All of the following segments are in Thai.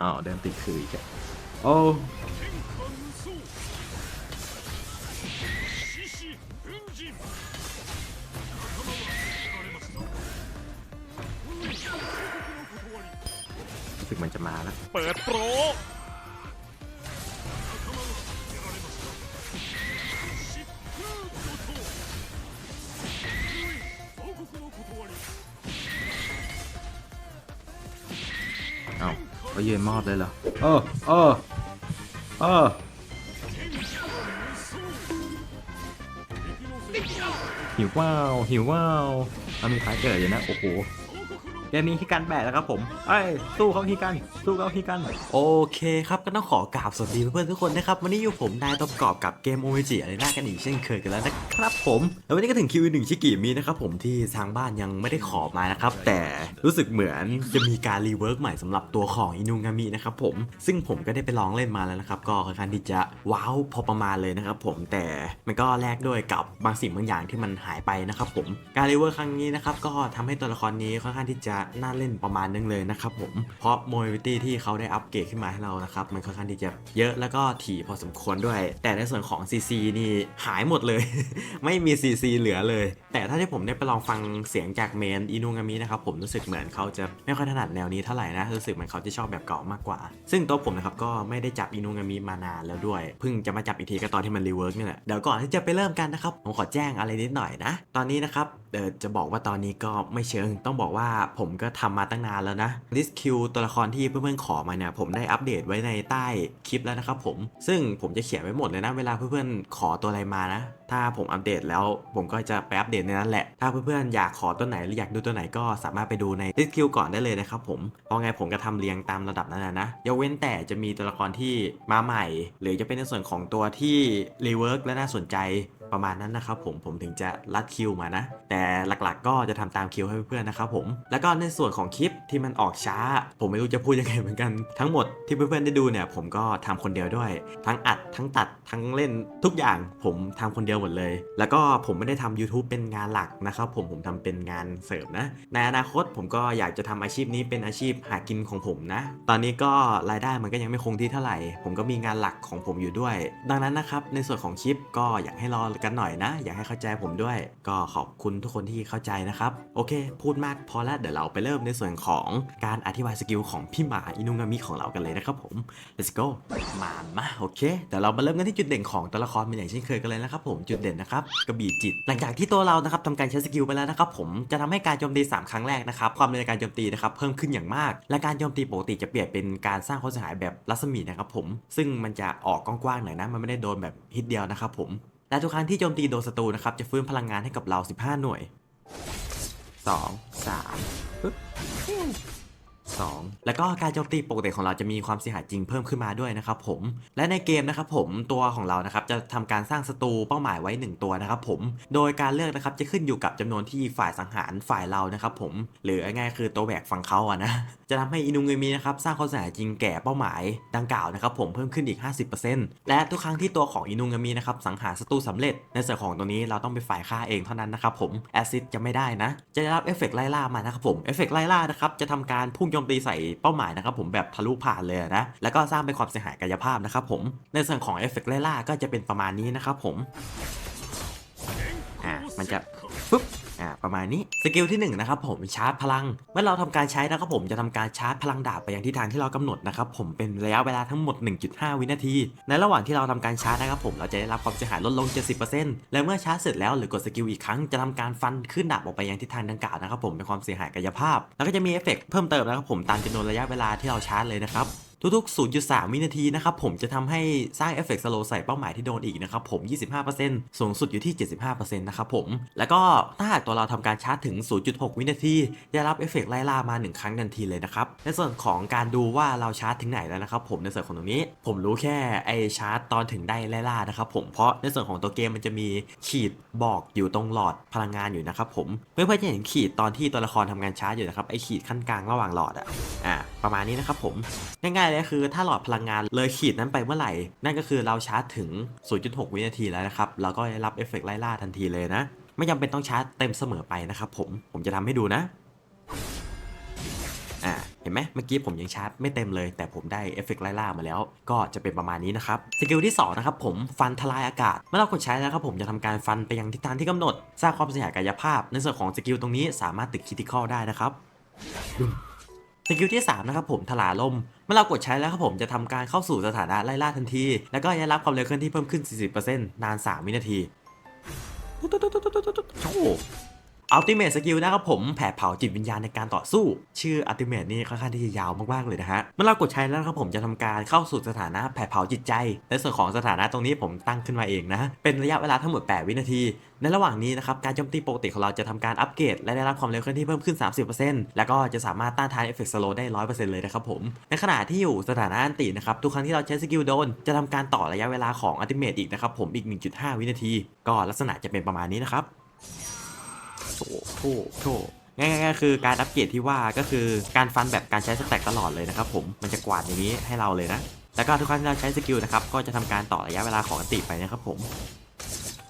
อ้าวเดินติดคืออีกอะโอ้รู้สึกมันจะมาแล้ว เปิดโปรเอ้า เขายืนมอบเลยเหรอเออเออเออหิวว้าวหิวว้าวเอามีท้ายเกิดอยู่นะ โอ้โห เกมนี้ฮิกันแบกแล้วครับผมเอ้สู้เขาฮิกัน สู้เขาฮิกัน โอเคครับก็ต้องขอกราบสวัสดีเพื่อนๆทุกคนนะครับวันนี้อยู่ผมนายตบกรอบกับเกมโอเมจิอะไรน่ากันอีกเช่นเคยกันแล้วนะครับผมแล้ววันนี้ก็ถึงคิวหนึ่งชิกิมีนะครับผมที่ทางบ้านยังไม่ได้ขอมานะครับแต่รู้สึกเหมือนจะมีการรีเวิร์กใหม่สำหรับตัวของอินุงามินะครับผมซึ่งผมก็ได้ไปลองเล่นมาแล้วนะครับก็ค่อนข้างที่จะว้าวพอประมาณเลยนะครับผมแต่มันก็แลกด้วยกับบางสิ่งบางอย่างที่มันหายไปนะครับผมการรีเวิร์กครั้งนี้นะครับก็ทำให้ตัวละครนี้ค่อนข้างที่จะน่าเล่นประมาณนึงเลยนะครับผม เพราะโมบิลิตี้ที่เขาได้อัปเกรดขึ้นมาให้เรานะครับ มันค่อนข้างที่จะเยอะแล้วก็ถี่พอสมควรด้วย แต่ในส่วนของ CC นี่หายหมดเลย ไม่มี CC เหลือเลย แต่ถ้าที่ผมได้ไปลองฟังเสียงจากเมนอินุงามินะครับผมรู้สึกเหมือนเขาจะไม่ค่อยถนัดแนวนี้เท่าไหร่นะรู้สึกเหมือนเขาจะชอบแบบเก่ามากกว่า ซึ่งตัวผมนะครับก็ไม่ได้จับอินุงามิมานานแล้วด้วยเพิ่งจะมาจับอีกทีก็ตอนที่มันรีเวิร์กนี่แหละเดี๋ยวก่อนที่จะไปเริ่มกันนะครับผมขอแจ้งอะไรนิดหน่อยนะ ตอนนี้นะครับเออจะบอกว่าตอนนี้ก็ไม่เชิงต้องบอกว่าผมก็ทำมาตั้งนานแล้วนะลิสคิวตัวละครที่เพื่อนๆขอมาเนี่ยผมได้อัปเดตไว้ในใต้คลิปแล้วนะครับผมซึ่งผมจะเขียนไว้หมดเลยนะ เวลาเพื่อนๆขอตัวอะไรมานะ ถ้าผมอัปเดตแล้วผมก็จะไปอัปเดตในนั้นแหละ ถ้าเพื่อนๆอยากขอตัวไหนหรืออยากดูตัวไหนก็สามารถไปดูในลิสคิวก่อนได้เลยนะครับผมเพราะไงผมก็ทำเรียงตามระดับนั้นนะนะยกเว้นแต่จะมีตัวละครที่มาใหม่ หรือจะเป็นในส่วนของตัวที่รีเวิร์กและน่าสนใจ ประมาณนั้นนะครับผมผมถึงจะรัดคิวมานะ แต่หลักๆก็จะทำตามคิวให้เพื่อนๆนะครับผม แล้วก็ในส่วนของคลิปที่มันออกช้า ผมไม่รู้จะพูดยังไงเหมือนกันทั้งหมดที่เพื่อนๆได้ดูเนี่ยผมก็ทำคนเดียวด้วย ทั้งอัดทั้งตัดทั้งเล่นทุกอย่างผมทำคนเดียวหมดเลย แล้วก็ผมไม่ได้ทำ YouTube เป็นงานหลักนะครับผมผมทำเป็นงานเสริมนะ ในอนาคตผมก็อยากจะทำอาชีพนี้เป็นอาชีพหากินของผมนะ ตอนนี้ก็รายได้มันก็ยังไม่คงที่เท่าไหร่ ผมก็มีงานหลักของผมอยู่ด้วย ดังนั้นนะครับในส่วนของคลิปก็อยากให้รอกันหน่อยนะ อยากให้เข้าใจผมด้วย ก็ขอบคุณทุกคนที่เข้าใจนะครับ โอเค พูดมากพอแล้วเดี๋ยวเราไปเริ่มในส่วนของการอธิบายสกิลของพี่หมาอินุงามิของเรากันเลยนะครับผม let's go มามาโอเคเดี๋ยวเรามาเริ่มกันที่จุดเด่นของตัวละครเป็นอย่างเช่นเคยกันเลยนะครับผมจุดเด่นนะครับกระบี่จิต หลังจากที่ตัวเรานะครับทำการใช้สกิลไปแล้วนะครับผมจะทำให้การโจมตี 3 ครั้งแรกนะครับความเร็วในการโจมตีนะครับเพิ่มขึ้นอย่างมาก และการโจมตีปกติจะเปลี่ยนเป็นการสร้างความเสียหายแบบรัศมีนะครับผมซึ่งมันจะออกกว้างๆหน่อยนะมันไม่ได้โดนแบบฮิตเดียวนะครับผม และทุกครั้งที่โจมตีโดนศัตรูนะครับ จะฟื้นพลังงานให้กับเรา 15 หน่วย 2 3ปึ๊บ 2 แล้วก็การโจมตีปกติของเราจะมีความเสียหายจริงเพิ่มขึ้นมาด้วยนะครับผม และในเกมนะครับผมตัวของเรานะครับจะทำการสร้างศัตรูเป้าหมายไว้ 1 ตัวนะครับผม โดยการเลือกนะครับจะขึ้นอยู่กับจำนวนที่ฝ่ายสังหารฝ่ายเรานะครับผม หรือง่ายๆคือตัวแบกฝั่งเขาอะนะ จะทำให้อินุเงมีนะครับสร้างความเสียหายจริงแก่เป้าหมายดังกล่าวนะครับผมเพิ่มขึ้นอีก 50%และทุกครั้งที่ตัวของอินุเงมีนะครับสังหารศัตรูสำเร็จ ในส่วนของตัวนี้เราต้องไปฝ่ายฆ่าเองเท่านั้นนะครับผมแอซิดจะไม่ได้นะ จะได้รับเอฟเฟกต์ไล่ล่ามานะครับผมเอฟเฟกต์ไล่ล่านะครับจะทำการพุ่งโจมตีใส่เป้าหมายนะครับผมแบบทะลุผ่านเลยนะ แล้วก็สร้างเป็นความเสียหายกายภาพนะครับผมในส่วนของเอฟเฟกต์ไล่ล่าก็จะเป็นประมาณนี้นะครับผมอ่ามันจะ ปุ๊บอ่าประมาณนี้สกิลที่1นะครับผมชาร์จพลัง เมื่อเราทำการใช้นะครับผมจะทำการชาร์จพลังดาบไปยังทิศทางที่เรากำหนดนะครับผมเป็นระยะเวลาทั้งหมด 1.5 วินาที ในระหว่างที่เราทำการชาร์จนะครับผมเราจะได้รับความเสียหายลดลง 70%และเมื่อชาร์จเสร็จแล้วหรือกดสกิลอีกครั้งจะทำการฟันขึ้นดาบออกไปยังทิศทางดังกล่าวนะครับผมเป็นความเสียหายกายภาพ แล้วก็จะมีเอฟเฟกต์เพิ่มเติมนะครับผมตามจำนวนระยะเวลาที่เราชาร์จเลยนะครับ ทุกๆ 0.3 วินาทีนะครับผมจะทำให้สร้างเอฟเฟกต์สโลใส่เป้าหมายที่โดนอีกนะครับผม 25%สูงสุดอยู่ที่ 75%นะครับผม แล้วก็ถ้าหากตัวเราทำการชาร์จถึง 0.6 วินาที จะรับเอฟเฟกต์ไล่ล่ามา 1 ครั้งทันทีเลยนะครับในส่วนของการดูว่าเราชาร์จถึงไหนแล้วนะครับผมในส่วนของตรงนี้ ผมรู้แค่ไอชาร์จตอนถึงได้ไล่ล่านะครับผมเพราะในส่วนของตัวเกมมันจะมีขีดบอกอยู่ตรงหลอดพลังงานอยู่นะครับผมเพื่อนๆจะเห็นขีดตอนที่ตัวละครทำงานชาร์จอยู่นะครับไอขีดขั้นกลางระหว่างหลอดอะอ่าประมาณนี้นะครับผมง่ายๆเลยคือ ถ้าหลอดพลังงานเลยขีดนั้นไปเมื่อไหร่ นั่นก็คือเราชาร์จถึง 0.6 วินาทีแล้วนะครับเราก็ได้รับเอฟเฟกต์ไล่ล่าทันทีเลยนะ ไม่จำเป็นต้องชาร์จเต็มเสมอไปนะครับผมผมจะทำให้ดูนะอ่าเห็นไหมเมื่อกี้ผมยังชาร์จไม่เต็มเลย แต่ผมได้เอฟเฟกต์ไล่ล่ามาแล้ว ก็จะเป็นประมาณนี้นะครับสกิลที่2นะครับผมฟันทลายอากาศ เมื่อเรากดใช้แล้วครับผมจะทำการฟันไปยังทิศทางที่กำหนด สร้างความเสียหายกายภาพ ในส่วนของสกิลตรงนี้สามารถติดคิติคอลได้นะครับ สกิลที่ 3 นะครับผมถลาล่มเมื่อเรากดใช้แล้วครับผมจะทำการเข้าสู่สถานะไล่ล่าทันที แล้วก็ได้รับความเร็วเคลื่อนที่เพิ่มขึ้น 40%นาน 3 วินาทีโอ้ อัลติเม e สกิลนะครับผมแผดเผาจิตวิญญาณในการต่อสู้ ชื่ออัลติเม e นี่ค่อนข้างที่จะยาวมากๆเลยนะฮะเมื่อเรากดใช้แล้วครับผมจะทำการเข้าสู่สถานะแผดเผาจิตใจ ในส่วนของสถานะตรงนี้ผมตั้งขึ้นมาเองนะ เป็นระยะเวลาทั้งหมด 8 วินาที ในระหว่างนี้นะครับการโจมตีปกติของเราจะทำการอัปเกรดและได้รับความเร็วเคลื่อนที่เพิ่มขึ้น 30%แล้วก็จะสามารถต้านทานเอฟเฟกต์สโลได้ 100%เลยนะครับผมในขณะที่อยู่สถานะอันตินะครับทุกครั้งที่เราใช้สกิลโดนจะทำการต่อระยะเวลาของอัลติเมทอีกนะครับผมอีก 1.5 วินาที ก็ลักษณะจะเป็นประมาณนี้นะครับ โถโถโถง่ายๆคือการอัปเกรดที่ว่าก็คือการฟันแบบการใช้สแต็กตลอดเลยนะครับผมมันจะกวาดอย่างนี้ให้เราเลยนะ แล้วก็ทุกครั้งที่เราใช้สกิลนะครับก็จะทำการต่อระยะเวลาของอันติไปนะครับผม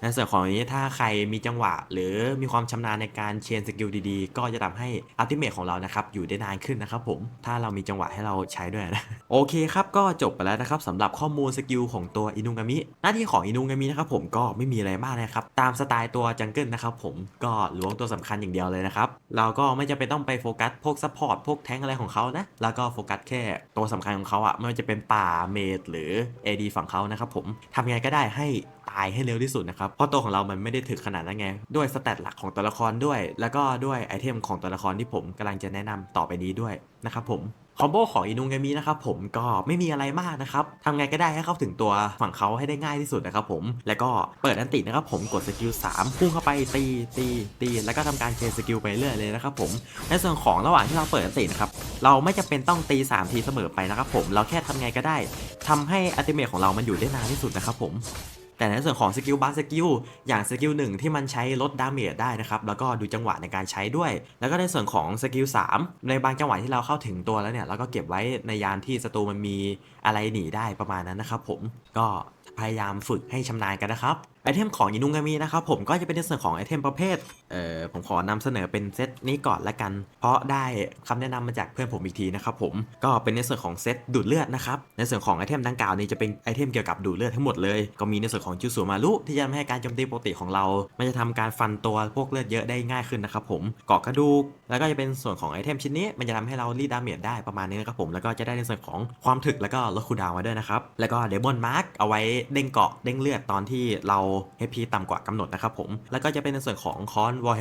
ในส่วนของนี้ถ้าใครมีจังหวะ หรือมีความชำนาญในการเชนสกิลดีๆ ก็จะทำให้อัลติเมทของเรานะครับอยู่ได้นานขึ้นนะครับผมถ้าเรามีจังหวะให้เราใช้ด้วยนะโอเคครับก็จบไปแล้วนะครับสำหรับข้อมูลสกิลของตัวอินุงามิหน้าที่ของอินุงามินะครับผมก็ไม่มีอะไรมากนะครับตามสไตล์ตัวจังเกิลนะครับผมก็ล้วงตัวสำคัญอย่างเดียวเลยนะครับเราก็ไม่จำเป็นต้องไปโฟกัสพวกซัพพอร์ตพวกแทงอะไรของเขานะแล้วก็โฟกัสแค่ตัวสำคัญของเขาอะไม่ว่าจะเป็นป่าเมดหรือ AD ฝั่งเขานะครับผมทำยังไงก็ได้ให้ ตายให้เร็วที่สุดนะครับ เพราะตัวของเรามันไม่ได้ถึกขนาดนั้นไง ด้วยสเตตหลักของตัวละครด้วย แล้วก็ด้วยไอเทมของตัวละครที่ผมกำลังจะแนะนำต่อไปนี้ด้วยนะครับผมคอมโบของอินุงามินะครับผมก็ไม่มีอะไรมากนะครับทำไงก็ได้ให้เข้าถึงตัวฝั่งเขาให้ได้ง่ายที่สุดนะครับผมแล้วก็เปิดอันตินะครับผมกดสกิล3พุ่งเข้าไปตีตีตีแล้วก็ทำการเชนสกิลไปเรื่อยเลยนะครับผมในส่วนของระหว่างที่เราเปิดอันตินะครับเราไม่จำเป็นต้องตี 3 ทีเสมอไปนะครับผมเราแค่ทำไงก็ได้ทำให้อัติเมทของเรามันอยู่ได้นานที่สุดนะครับผม แต่ในส่วนของสกิลบัสกิลอย่างสกิลหนึ่งที่มันใช้ลดดาเมจได้นะครับ แล้วก็ดูจังหวะในการใช้ด้วย แล้วก็ในส่วนของสกิล3ในบางจังหวะที่เราเข้าถึงตัวแล้วเนี่ยเราก็เก็บไว้ในยานที่ศัตรูมันมีอะไรหนีได้ประมาณนั้นนะครับผมก็พยายามฝึกให้ชำนาญกันนะครับ ไอเทมของอินุงามินะครับผมก็จะเป็นในส่วนของไอเทมประเภท เอ่อผมขอนำเสนอเป็นเซตนี้ก่อนละกัน เพราะได้คำแนะนำมาจากเพื่อนผมอีกทีนะครับผมก็เป็นในส่วนของเซตดูดเลือดนะครับในส่วนของไอเทมดังกล่าวนี้จะเป็นไอเทมเกี่ยวกับดูดเลือดทั้งหมดเลย ก็มีในส่วนของจูสูมารุที่จะทำให้การโจมตีปกติของเรา มันจะทำการฟันตัวพวกเลือดเยอะได้ง่ายขึ้นนะครับผมเกาะกระดูก แล้วก็จะเป็นส่วนของไอเทมชิ้นนี้มันจะทำให้เรารีดดาเมจได้ประมาณนี้นะครับผมแล้วก็จะได้ในส่วนของความถึกแล้วก็ลดคูดาวน์มาด้วยนะครับแล้วก็เดมอนมาร์กเอาไว้เด้งเกาะเด้งเลือดตอนที่เรา HP ต่ำกว่ากำหนดนะครับผม แล้วก็จะเป็นในส่วนของคอนวอล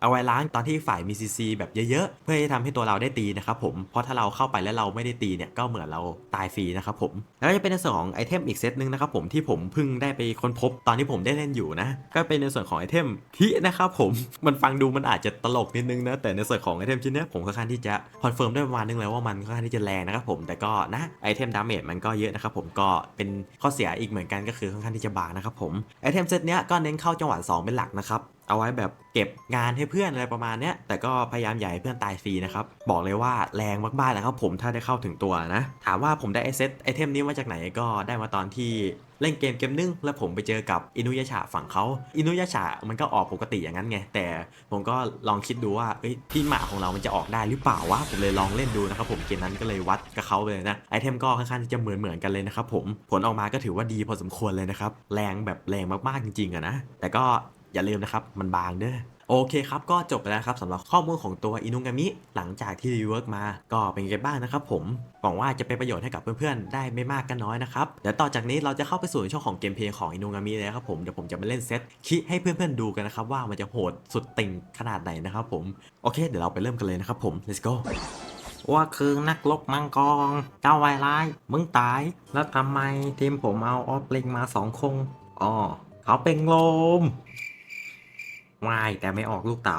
เอาไว้ล้างตอนที่ฝ่ายมี CC แบบเยอะๆ เพื่อที่ทำให้ตัวเราได้ตีนะครับผม เพราะถ้าเราเข้าไปแล้วเราไม่ได้ตีเนี่ยก็เหมือนเราตายฟรีนะครับผม แล้วก็จะเป็นในส่วนของไอเทมอีกเซตหนึ่งนะครับผมที่ผมเพิ่งได้ไปค้นพบตอนที่ผมได้เล่นอยู่นะ ก็เป็นในส่วนของไอเทมที่นะครับผม มันฟังดูมันอาจจะตลกนิดนึงนะ แต่ในส่วนของไอเทมชิ้นเนี้ยผมค่อนข้างที่จะคอนเฟิร์มได้ประมาณนึงแล้วว่ามันค่อนข้างที่จะแรงนะครับผม แต่ก็นะไอเทมดาเมจมันก็เยอะนะครับผม ก็เป็นข้อเสียอีกเหมือนกันก็คือค่อนข้างที่จะบางนะครับผม ไอเทมเซตเนี้ยก็เน้นเข้าจังหวะ2เป็นหลักนะครับเอาไว้แบบเก็บงานให้เพื่อนอะไรประมาณเนี้ยแต่ก็พยายามอย่าให้เพื่อนตายฟรีนะครับบอกเลยว่าแรงมากๆนะครับผมถ้าได้เข้าถึงตัวนะ ถามว่าผมได้ไอเซตไอเทมนี้มาจากไหนก็ได้มาตอนที่เล่นเกมเกมนึงแล้วผมไปเจอกับอินุยาชาฝั่งเขาอินุยาชามันก็ออกปกติอย่างนั้นไง แต่ผมก็ลองคิดดูว่าเอ้ยที่หมาของเรามันจะออกได้หรือเปล่าวะผมเลยลองเล่นดูนะครับผมเกมนั้นก็เลยวัดกับเขาเลยนะไอเทมก็ค่อนข้างจะเหมือนเหมือนๆกันเลยนะครับผมผลออกมาก็ถือว่าดีพอสมควรเลยนะครับแรงแบบแรงมากๆจริงๆอะนะแต่ก็ อย่าลืมนะครับ มันบางเด้อโอเคครับ ก็จบไปแล้วครับสำหรับข้อมูลของตัวอินุงามิ หลังจากที่รีเวิร์กมา ก็เป็นไงบ้างนะครับผมหวังว่าจะเป็นประโยชน์ให้กับเพื่อนๆ ได้ไม่มากก็น้อยนะครับ เดี๋ยวต่อจากนี้เราจะเข้าไปสู่ช่วงของเกมเพลย์ของอินุงามิเลยครับผมเดี๋ยวผมจะมาเล่นเซตคิให้เพื่อนๆดูกันนะครับว่ามันจะโหดสุดติ่งขนาดไหนนะครับผมโอเค เดี๋ยวเราไปเริ่มกันเลยนะครับผม let's go ว่าคือนักลบมังกรเจ้าไวร้าย มึงตาย แล้วทำไมทีมผมเอาออฟลิงมาสองคงอ๋อเขาเป็นลม วายแต่ไม่ออกลูกเต๋า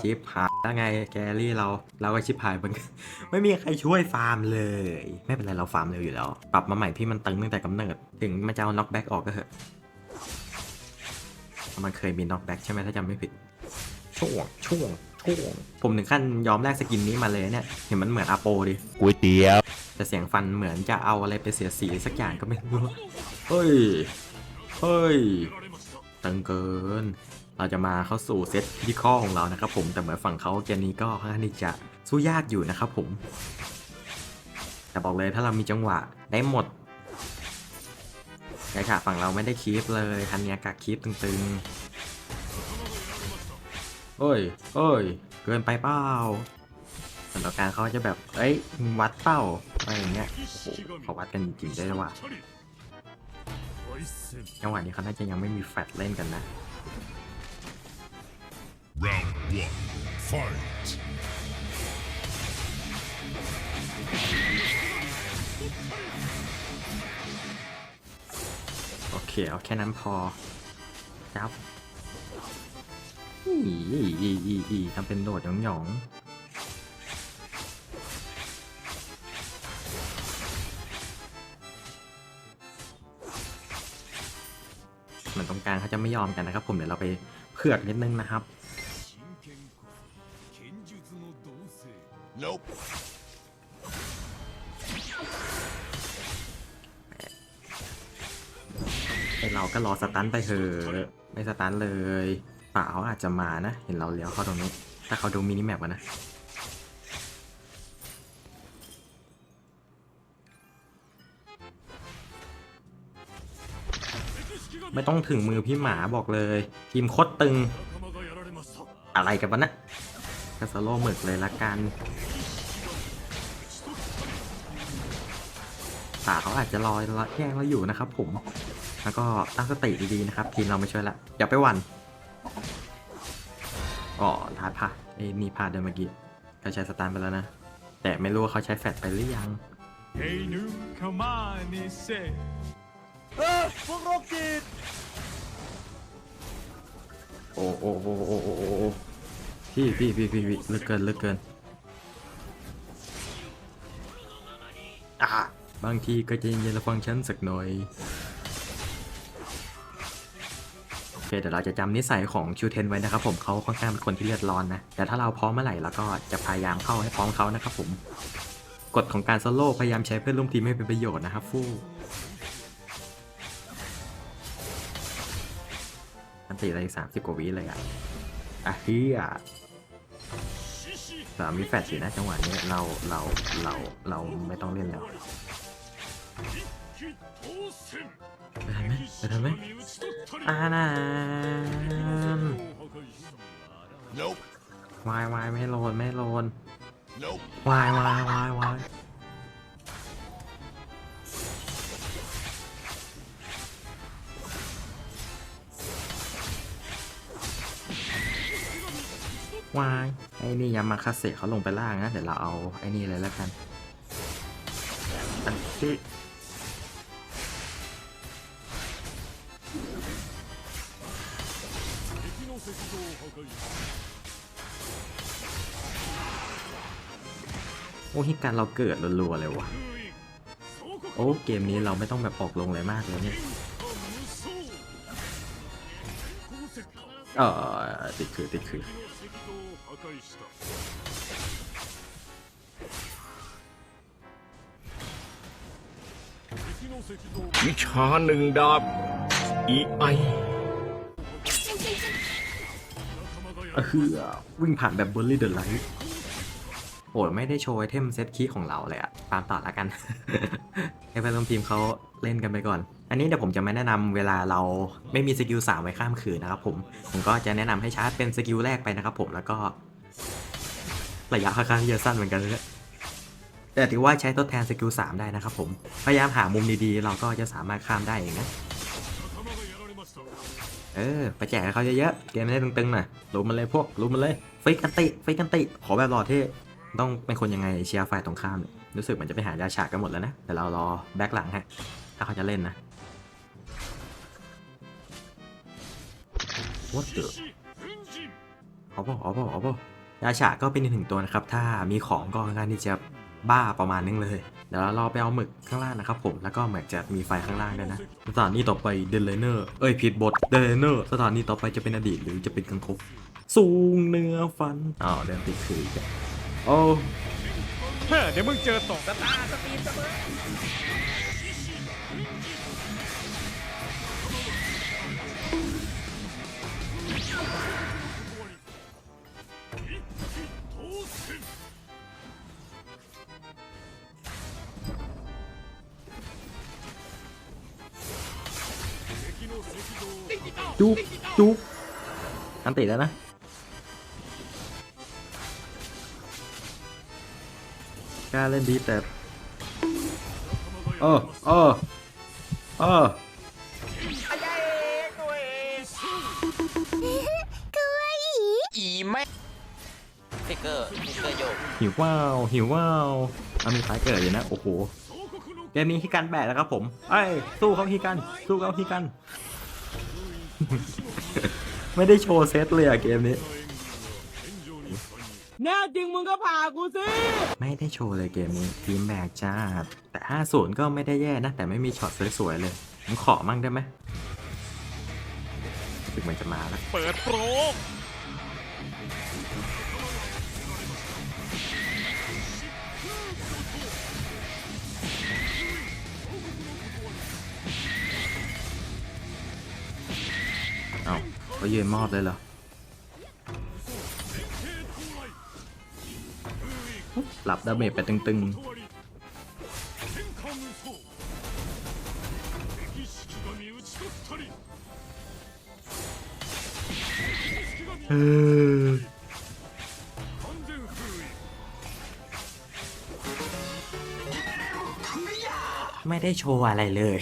ชิปหายแล้วไงแกรี่เราเราก็ชิปหายเหมือนกันไม่มีใครช่วยฟาร์มเลย ไม่เป็นไรเราฟาร์มเร็วอยู่แล้ว ปรับมาใหม่พี่มันตึงตั้งแต่กำเนิด ถึงมันจะเอาน็อกแบ็กออกก็เถอะมันเคยมีน็อกแบ็กใช่ไหมถ้าจำไม่ผิด ช่วงช่วงช่วงผมถึงขั้นยอมแลกสกินนี้มาเลยเนี่ย เห็นมันเหมือนอาโปดิก๋วยเตี๋ยวแต่เสียงฟันเหมือนจะเอาอะไรไปเสียสีสักอย่างก็ไม่รู้เฮ้ยเฮ้ยตึงเกิน เราจะมาเข้าสู่เซตพิธีข้อของเรานะครับผมแต่เหมือนฝั่งเขาเกมนี้ก็ค่อนข้างที่จะสู้ยากอยู่นะครับผมแต่บอกเลยถ้าเรามีจังหวะได้หมดไอ้ค่ะฝั่งเราไม่ได้คีปเลยคันเนี้ยกักคีปตึงๆโอ้ยโอ้ยเกินไปเปล่าส่วนการเขาจะแบบ เอ้ย วัดเป้าอะไรอย่างเงี้ยโหเขาวัดกันจริงๆได้เลยว่ะจังหวะนี้เขาน่าจะยังไม่มีแฟลตเล่นกันนะ Round one, fight. โอเค เอาแค่นั้นพอครับอีอีอีอีทำเป็นโดดหยองหยองเหมือนตรงกลางเขาจะไม่ยอมกันนะครับ ผมเดี๋ยวเราไปเผือกนิดนึงนะครับ ไอเราก็รอสตันไปเถอะไม่สตันเลยป่าอาจจะมานะ เห็นเราเลี้ยวเข้าตรงนี้ ถ้าเขาดูมินิแมปอะนะไม่ต้องถึงมือพี่หมาบอกเลย ทีมโคตรตึง อะไรกันวะนะก็สโลหมึกเลยละกันป่าเขาอาจจะรอแย่งเราอยู่นะครับผม แล้วก็ตั้งสติดีๆนะครับ ทีมเราไม่ช่วยละอย่าไปหวันอ๋อลาดพลาดไอ้นี่พลาดเดินเมื่อกี้เขาใช้สตาร์ทไปแล้วนะ แต่ไม่รู้ว่าเขาใช้แฟลชไปหรือยัง Hey nu, come on, he said. โอ้โอ้โอ้โอ้โอ้โอ้โอ้พี่พี่พี่พี่พี่เลึกเกินเลึกเกินอะบางทีก็จะเย็นๆแล้วฟังฉันสักหน่อย คเดี๋ยวเราจะจำนิสัยของชูเทนไว้นะครับผมเขาค่อนข้างเป็นคนที่เลือดร้อนนะ แต่ถ้าเราพร้อมเมื่อไหร่เราก็จะพยายามเข้าให้พร้อมเขานะครับผมกฎของการโซโล่พยายามใช้เพื่อนร่วมทีมให้เป็นประโยชน์นะครับฟู่อันตีอะไรสามสิบกว่าวิเลยอะอะเฮียสามมีแฟดสินะจังหวะนี้เราเราเราเราไม่ต้องเล่นแล้ว ไปทันไหมไปทันไหมอ่านาน Nope. วายวายไม่โลนไม่โลน Nope. วายวายวายวายวายไอ้นี่ยามาคาเซเขาลงไปล่างนะ เดี๋ยวเราเอาไอ้นี่เลยแล้วกันอันที่ โอ้ฮิการเราเกิดรัวๆเลยวะโอ้เกมนี้เราไม่ต้องแบบออกลงเลยมากเลยเนี่ยเออติดคือติดคือวิชาหนึ่งดาบอีไอเออวิ่งผ่านแบบบ l ลลี่เดอะไลท์ โอ้ไม่ได้โชว์ไอเทมเซตคีของเราเลยอะตามต่อแล้วกัน ให้เพื่อนร่วมทีมเขาเล่นกันไปก่อน อันนี้เดี๋ยวผมจะไม่แนะนำเวลาเราไม่มีสกิลสามไว้ข้ามคืนนะครับผม ผมก็จะแนะนำให้ชาร์จเป็นสกิลแรกไปนะครับผมแล้วก็ ระยะค่อนข้างที่จะสั้นเหมือนกันเลยแต่ถือว่าใช้ทดแทนสกิลสามได้นะครับผม พยายามหามุมดีๆ เราก็จะสามารถข้ามได้เองนะ เออไปแจกให้เขาเยอะๆ เกมไม่ได้ตึงๆหน่อยรู้มันเลยพวกรู้มันเลยฟิกอันติฟิกอันติ ขอแบบรอเท่ ต้องเป็นคนยังไงเชียร์ฝ่ายตรงข้ามเนี่ยรู้สึกเหมือนจะไปหายาฉากกันหมดแล้วนะแต่เรารอแบ็คหลังฮะถ้าเขาจะเล่นนะ What the เอาเปล่าเอาเปล่าเอาเปล่ายาฉากก็เป็นอีกหนึ่งตัวนะครับ ถ้ามีของก็ค่อนข้างที่จะบ้าประมาณนึงเลยเดี๋ยวเรารอไปเอาหมึกข้างล่างนะครับผมแล้วก็เหมือนจะมีไฟข้างล่างด้วยนะ สถานีต่อไปเดลเนอร์เอ้ยผิดบทเดลเนอร์สถานีต่อไปจะเป็นอดีตหรือจะเป็นกังคกสูงเนื้อฟันอ้าวเดินติดคืออีกแล้ว โอ้เดี๋ยวมึงเจอตกสตาร์สปีดเสมอจุ๊บจุ๊บอันติดแล้วนะ กล้าเล่นดีแต่เออเออเอออีแม่ฟิกเกอร์ฟิกเกอร์โยกหิวว้าวหิวว้าวเอามีสายเกิดอยู่นะ โอ้โหเกมนี้ฮิกันแบกแล้วครับผมเอ้ยสู้เขาฮิกัน สู้เขาฮิกัน ไม่ได้โชว์เซตเลยอะเกมนี้ แน่จริงมึงก็ผ่ากูสิ ไม่ได้โชว์เลยเกมนี้ทีมแบกจ้า แต่ 50 ก็ไม่ได้แย่นะ แต่ไม่มีช็อตสวยๆเลยผมขอมั่งได้ไหมรู้สึกมันจะมาแล้วเปิดโปรเอ้าเขายืนมอบเลยเหรอ หลับดาเมจไปตึงๆเออ ไม่ได้โชว์อะไรเลย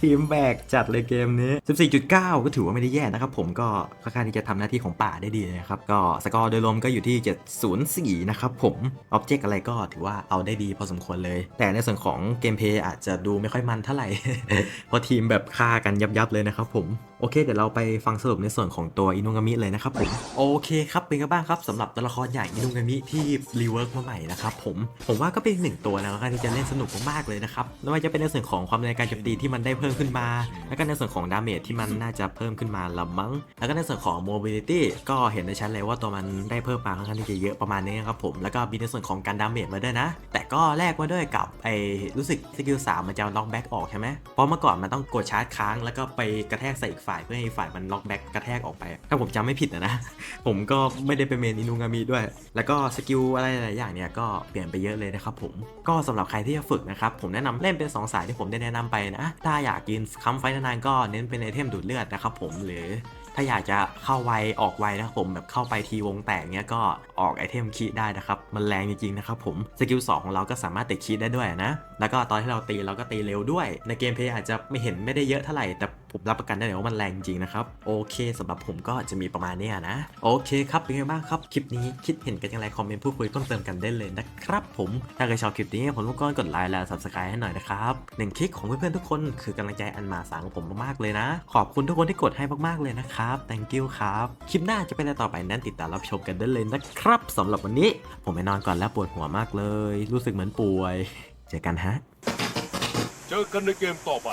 ทีมแบกจัดเลยเกมนี้ 14.9 ก็ถือว่าไม่ได้แย่นะครับ ผมก็ค่อนข้างที่จะทำหน้าที่ของป่าได้ดีนะครับ ก็สกอร์โดยรวมก็อยู่ที่ 704 นะครับผมออบเจกต์อะไรก็ถือว่าเอาได้ดีพอสมควรเลย แต่ในส่วนของเกมเพย์อาจจะดูไม่ค่อยมันเท่าไหร่ เพราะทีมแบบฆ่ากันยับยับๆเลยนะครับผม อเคเดี๋ยวเราไปฟังสรุปในส่วนของตัวอินุงามิเลยนะครับผมโอเคครับเป็นไงบ้างครับสำหรับตัวละครใหญ่อินุงามิที่รีเวิร์กมาใหม่นะครับผมผมว่าก็เป็นหนึ่งตัวนะครับที่จะเล่นสนุกมากๆเลยนะครับไม่ว่าจะเป็นในส่วนของความในการโจมตีที่มันได้เพิ่มขึ้นมา แล้วก็ในส่วนของดาเมจที่มันน่าจะเพิ่มขึ้นมาละมั้งแล้วก็ในส่วนของ mobility ก็เห็นได้ชัดเลยว่าตัวมันได้เพิ่มมาค่อนข้างที่จะเยอะประมาณนี้ครับผมแล้วก็มีในส่วนของการดาเมจมาด้วยนะ แต่ก็แลกมาด้วยกับไอ้รู้สึกสกิล3มันจะล็อกแบ็กออกใช่ไหมเพราะเมื่อก่อนมันต้องกดชาร์จค้างแล้วก็ไปกระแทกใส่อีกฝ่ายเพื่อให้ฝ่ายมันล็อกแบ็กกระแทกออกไป ถ้าผมจำไม่ผิดนะนะ ผมก็ไม่ได้เป็นเมนอินุงามิด้วย แล้วก็สกิลอะไรหลายอย่างเนี่ยก็เปลี่ยนไปเยอะเลยนะครับผมก็สำหรับใครที่จะฝึกนะครับผมแนะนำเล่นเป็น 2 สายที่ผมได้แนะนำไปนะ ถ้าอยากกินคัมไฟนานๆก็เน้นเป็นไอเทมดูดเลือดนะครับผมหรือถ้าอยากจะเข้าไวออกไวนะครับผมแบบเข้าไปทีวงแตกเนี้ยก็ออกไอเทมคีได้นะครับมันแรงจริงๆนะครับผมสกิล2ของเราก็สามารถติดคีได้ด้วยนะแล้วก็ตอนที่เราตีเราก็ตีเร็วด้วย ในเกมเพลย์อาจจะไม่เห็นไม่ได้เยอะเท่าไหร่ แต่ผมรับประกันได้เลยว่ามันแรงจริงนะครับ โอเคสำหรับผมก็จะมีประมาณนี้นะ โอเคครับ เป็นไงบ้างครับ คลิปนี้คิดเห็นกันอย่างไร คอมเมนต์พูดคุยเพิ่มเติมกันได้เลยนะครับผม ถ้าใครชอบคลิปนี้ผมรบกวนกดไลค์และ subscribe ให้หน่อยนะครับหนึ่งคลิกของเพื่อนๆทุกคนคือกำลังใจอันมาศาลของผมมากๆเลยนะ ขอบคุณทุกคนที่กดให้มากๆเลยนะครับ thank you ครับคลิปหน้าจะเป็นอะไรต่อไปนั้นติดตามรับชมกันได้เลยนะครับสำหรับวันนี้ ผมไปนอนก่อนแล้วปวดหัวมากเลย รู้สึกเหมือนป่วย เจอกันฮะ เจอกันในเกมต่อไป